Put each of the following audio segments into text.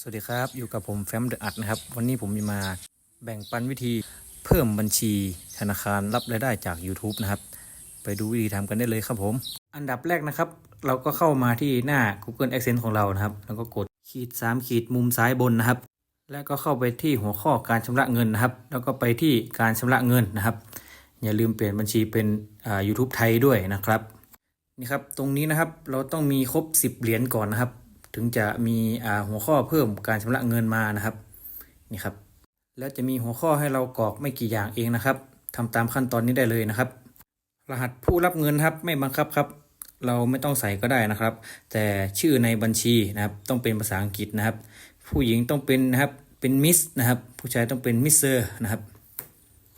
สวัสดีครับอยู่กับผมแฟมเดอะอัดนะครับ วันนี้ผมมีมาแบ่งปันวิธีเพิ่มบัญชีธนาคารรับรายได้จาก YouTube นะครับ ไปดูวิธีทำกันได้เลยครับผม อันดับแรกนะครับ เราก็เข้ามาที่หน้า Google Accent ของเรานะครับ แล้วก็กดขีด3ขีดมุมซ้ายบนนะครับ แล้วก็เข้าไปที่หัวข้อการชำระเงินนะครับ แล้วก็ไปที่การชำระเงินนะครับ อย่าลืมเปลี่ยนบัญชีเป็นอ่า YouTube ไทยด้วยนะครับนี่ครับตรงนี้นะครับเราต้องมีครบ 10 เหรียญก่อนนะครับ ถึงจะมีหัวข้อเพิ่มการชำระเงินมานะครับนี่ครับ แล้วจะมีหัวข้อให้เรากรอกไม่กี่อย่างเองนะครับทำตามขั้นตอนนี้ได้เลยนะครับ รหัสผู้รับเงินครับไม่บังคับครับ เราไม่ต้องใส่ก็ได้นะครับ แต่ชื่อในบัญชีนะครับ ต้องเป็นภาษาอังกฤษนะครับ ผู้หญิงต้องเป็นนะครับเป็นมิสนะครับ ผู้ชายต้องเป็นมิสเซอร์นะครับ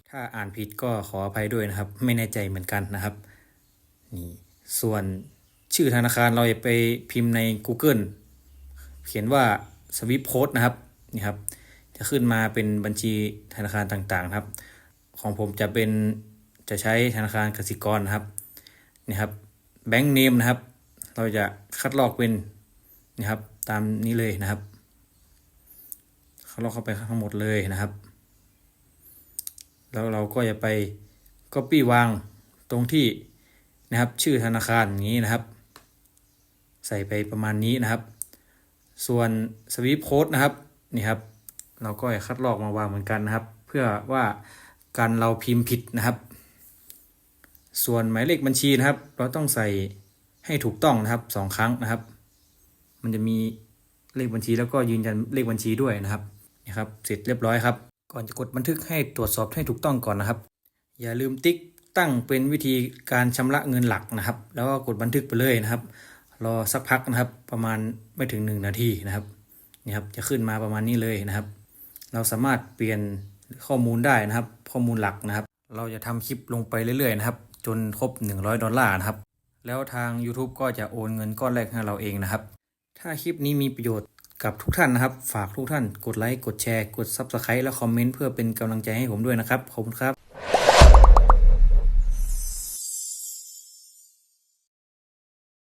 ถ้าอ่านผิดก็ขออภัยด้วยนะครับ ไม่แน่ใจเหมือนกันนะครับนี่ส่วนชื่อธนาคารเราจะไปพิมพ์ใน Google เขียนว่าสวิปโค้ดนะครับนี่ครับ จะขึ้นมาเป็นบัญชีธนาคารต่างๆครับ ของผมจะเป็นจะใช้ธนาคารกสิกรนะครับนี่ครับแบงก์เนมนะครับ เราจะคัดลอกเป็นนะครับ ตามนี้เลยนะครับคัดลอกเข้าไปทั้งหมดเลยนะครับ แล้วเราก็จะไป Copy วางตรงที่นะครับชื่อธนาคารอย่างนี้นะครับ ใส่ไปประมาณนี้นะครับ ส่วนสวิปโค้ดนะครับนี่ครับ เราก็คัดลอกมาวางเหมือนกันนะครับ เพื่อว่าการเราพิมพ์ผิดนะครับ ส่วนหมายเลขบัญชีนะครับ เราต้องใส่ให้ถูกต้องนะครับสองครั้งนะครับ มันจะมีเลขบัญชีแล้วก็ยืนยันเลขบัญชีด้วยนะครับนี่ครับเสร็จเรียบร้อยครับ ก่อนจะกดบันทึกให้ตรวจสอบให้ถูกต้องก่อนนะครับ อย่าลืมติ๊กตั้งเป็นวิธีการชำระเงินหลักนะครับ แล้วก็กดบันทึกไปเลยนะครับ รอสักพักนะครับ ประมาณไม่ถึง 1 นาทีนะครับนี่ครับจะขึ้นมาประมาณนี้เลยนะครับ เราสามารถเปลี่ยนข้อมูลได้นะครับ ข้อมูลหลักนะครับ เราจะทำคลิปลงไปเรื่อยๆนะครับ จนครบ 100 ดอลลาร์นะครับ แล้วทาง YouTube ก็จะโอนเงินก้อนแรกให้เราเองนะครับ ถ้าคลิปนี้มีประโยชน์กับทุกท่านนะครับ ฝากทุกท่านกดไลค์กดแชร์ กด Subscribe และคอมเมนต์เพื่อเป็นกำลังใจให้ผมด้วยนะครับขอบคุณครับ